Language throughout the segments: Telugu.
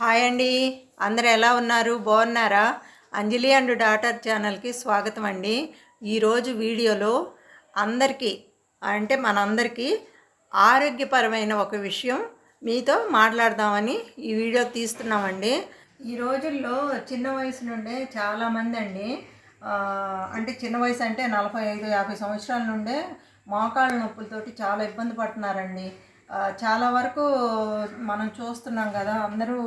హాయ్ అండి. అందరు ఎలా ఉన్నారు? బాగున్నారా? అంజలి అండ్ డాటర్ ఛానల్కి స్వాగతం అండి. ఈరోజు వీడియోలో అందరికీ అంటే మనందరికీ ఆరోగ్యపరమైన ఒక విషయం మీతో మాట్లాడదామని ఈ వీడియో తీస్తున్నామండి. ఈ రోజుల్లో చిన్న వయసు నుండే చాలామంది అండి అంటే చిన్న వయసు అంటే నలభై ఐదు యాభై సంవత్సరాల నుండే మోకాళ్ళ నొప్పులతోటి చాలా ఇబ్బంది పడుతున్నారండి. చాలా వరకు మనం చూస్తున్నాం కదా అందరూ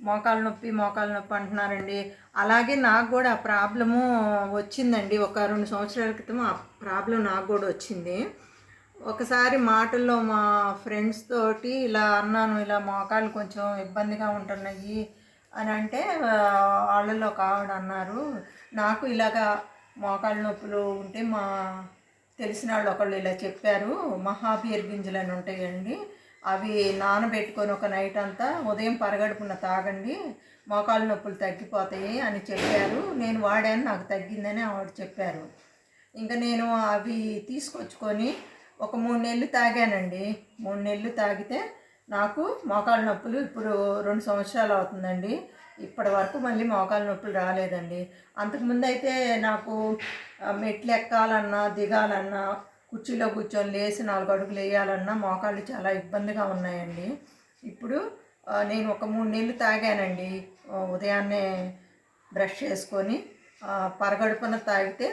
మోకాళ్ళ నొప్పి మోకాలు నొప్పి అంటున్నారండి. అలాగే నాకు కూడా ఆ ప్రాబ్లము వచ్చిందండి. ఒక రెండు సంవత్సరాల క్రితం ఆ ప్రాబ్లం నాకు కూడా వచ్చింది. ఒకసారి మాటల్లో మా ఫ్రెండ్స్ తోటి ఇలా అన్నాను ఇలా మోకాళ్ళు కొంచెం ఇబ్బందిగా ఉంటున్నాయి అని అంటే వాళ్ళలో ఒక ఆవిడ అన్నారు నాకు ఇలాగా మోకాళ్ళ నొప్పులు ఉంటే మా తెలిసిన వాళ్ళు ఒకళ్ళు ఇలా చెప్పారు మహాబీర్ గింజలు అని ఉంటాయండి. అవి నానబెట్టుకొని ఒక నైట్ అంతా ఉదయం పరగడుపున తాగండి మోకాళ్ళ నొప్పులు తగ్గిపోతాయి అని చెప్పారు. నేను వాడాను నాకు తగ్గిందని ఆవిడ చెప్పారు. ఇంకా నేను అవి తీసుకొచ్చుకొని ఒక మూడు నెలలు తాగానండి. మూడు నెలలు తాగితే నాకు మోకాళ్ళ నొప్పులు ఇప్పుడు రెండు సంవత్సరాలు అవుతుందండి. ఇప్పటి వరకు మళ్ళీ మోకాళ్ళ నొప్పులు రాలేదండి. అంతకుముందు అయితే నాకు మెట్లు ఎక్కాలన్నా దిగాలన్నా కుర్చీలో కూర్చొని లేచి నాలుగు అడుగులు వేయాలన్నా మోకాళ్ళు చాలా ఇబ్బందిగా ఉన్నాయండి. ఇప్పుడు నేను ఒక మూడు నీళ్ళు తాగానండి. ఉదయాన్నే బ్రష్ చేసుకొని పరగడుపున తాగితే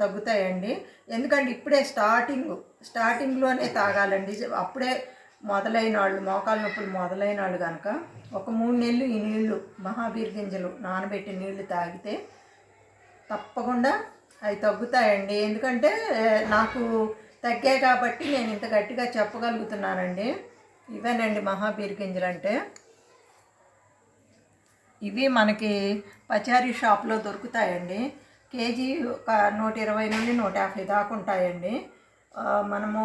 తగ్గుతాయండి. ఎందుకంటే ఇప్పుడే స్టార్టింగ్ స్టార్టింగ్లోనే తాగాలండి. అప్పుడే మొదలైన వాళ్ళు మోకాలు నొప్పులు మొదలైన వాళ్ళు కనుక ఒక మూడు నెలలు ఈ నీళ్ళు మహాబీర్ గింజలు నానబెట్టి నీళ్ళు తాగితే తప్పకుండా అవి తగ్గుతాయండి. ఎందుకంటే నాకు తగ్గాయి కాబట్టి నేను ఇంత గట్టిగా చెప్పగలుగుతున్నానండి. ఇవేనండి మహాబీర్ గింజలు అంటే ఇవి మనకి పచారీ షాప్లో దొరుకుతాయండి. కేజీ ఒక నూట ఇరవై నుండి నూట యాభై దాకా ఉంటాయండి. మనము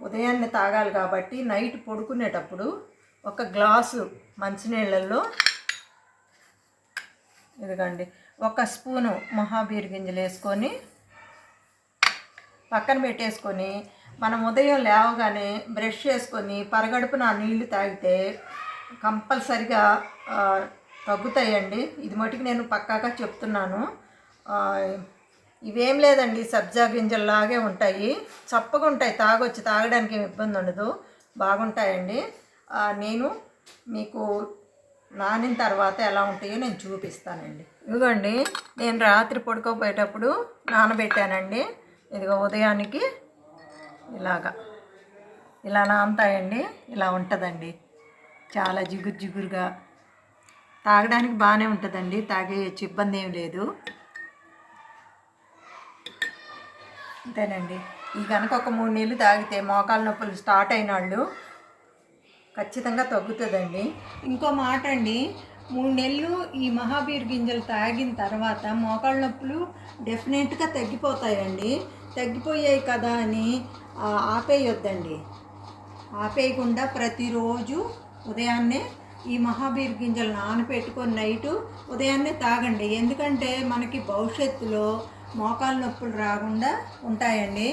ఉదయాన్నే తాగాలి కాబట్టి నైట్ పడుకునేటప్పుడు ఒక గ్లాసు మంచినీళ్ళల్లో ఇదిగండి ఒక స్పూను మహాబీర్ గింజలు వేసుకొని పక్కన పెట్టేసుకొని మనం ఉదయం లేవగానే బ్రష్ చేసుకొని పరగడుపున నీళ్ళు నీళ్ళు తాగితే కంపల్సరిగా తగ్గుతాయండి. ఇది మటుకు నేను పక్కాగా చెప్తున్నాను. ఇవేం లేదండి సబ్జా గింజల్లాగే ఉంటాయి. చప్పగా ఉంటాయి తాగొచ్చి తాగడానికి ఏమి ఇబ్బంది ఉండదు. బాగుంటాయండి. నేను మీకు నానిన తర్వాత ఎలా ఉంటాయో నేను చూపిస్తానండి. ఇదిగోండి నేను రాత్రి పడుకోపోయేటప్పుడు నానబెట్టానండి. ఇదిగో ఉదయానికి ఇలాగా. ఇలా నానతాయండి ఇలా ఉంటుందండి. చాలా జిగురు జిగురుగా. తాగడానికి బాగానే ఉంటుందండి తాగేయచ్చు ఇబ్బంది ఏం లేదు. అంతేనండి. ఈ కనుక ఒక మూడు నీళ్ళు తాగితే మోకాళ్ళ నొప్పులు స్టార్ట్ అయిన వాళ్ళు ఖచ్చితంగా తగ్గుతుందండి. ఇంకో మాట అండి మూడు నెలలు ఈ మహాబీర్ గింజలు తాగిన తర్వాత మోకాళ్ళ నొప్పులు డెఫినెట్గా తగ్గిపోతాయండి. తగ్గిపోయాయి కదా అని ఆపేయొద్దండి. ఆపేయకుండా ప్రతిరోజు ఉదయాన్నే ఈ మహాబీర్ గింజలు నానబెట్టుకొని నైటు ఉదయాన్నే తాగండి. ఎందుకంటే మనకి భవిష్యత్తులో మోకాలు నొప్పులు రాకుండా ఉంటాయండి.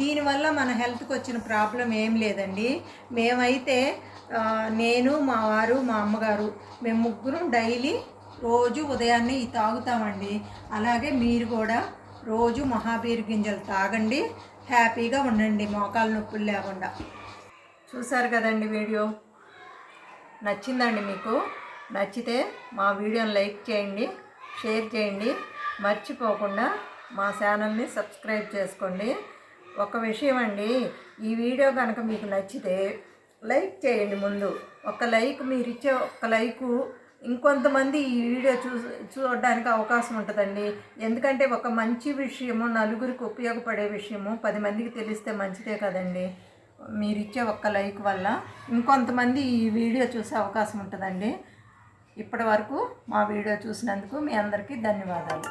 దీనివల్ల మన హెల్త్కి వచ్చిన ప్రాబ్లం ఏం లేదండి. మేమైతే నేను మా వారు మా అమ్మగారు మేము ముగ్గురం డైలీ రోజు ఉదయాన్నే ఈ తాగుతామండి. అలాగే మీరు కూడా రోజు మహాబీర్ గింజలు తాగండి. హ్యాపీగా ఉండండి మోకాలు నొప్పులు లేకుండా. చూసారు కదండి వీడియో? నచ్చిందండి మీకు? నచ్చితే మా వీడియోని లైక్ చేయండి షేర్ చేయండి. మర్చిపోకుండా మా ఛానల్ని సబ్స్క్రైబ్ చేసుకోండి. ఒక విషయం అండి ఈ వీడియో కనుక మీకు నచ్చితే లైక్ చేయండి ముందు. ఒక లైక్ మీరు ఇచ్చే ఒక లైకు ఇంకొంతమంది ఈ వీడియో చూ చూడడానికి అవకాశం ఉంటుందండి. ఎందుకంటే ఒక మంచి విషయము నలుగురికి ఉపయోగపడే విషయము పది మందికి తెలిస్తే మంచిదే కదండి. మీరు ఇచ్చే ఒక్క లైక్ వల్ల ఇంకొంతమంది ఈ వీడియో చూసే అవకాశం ఉంటుందండి. ఇప్పటి వరకు మా వీడియో చూసినందుకు మీ అందరికీ ధన్యవాదాలు.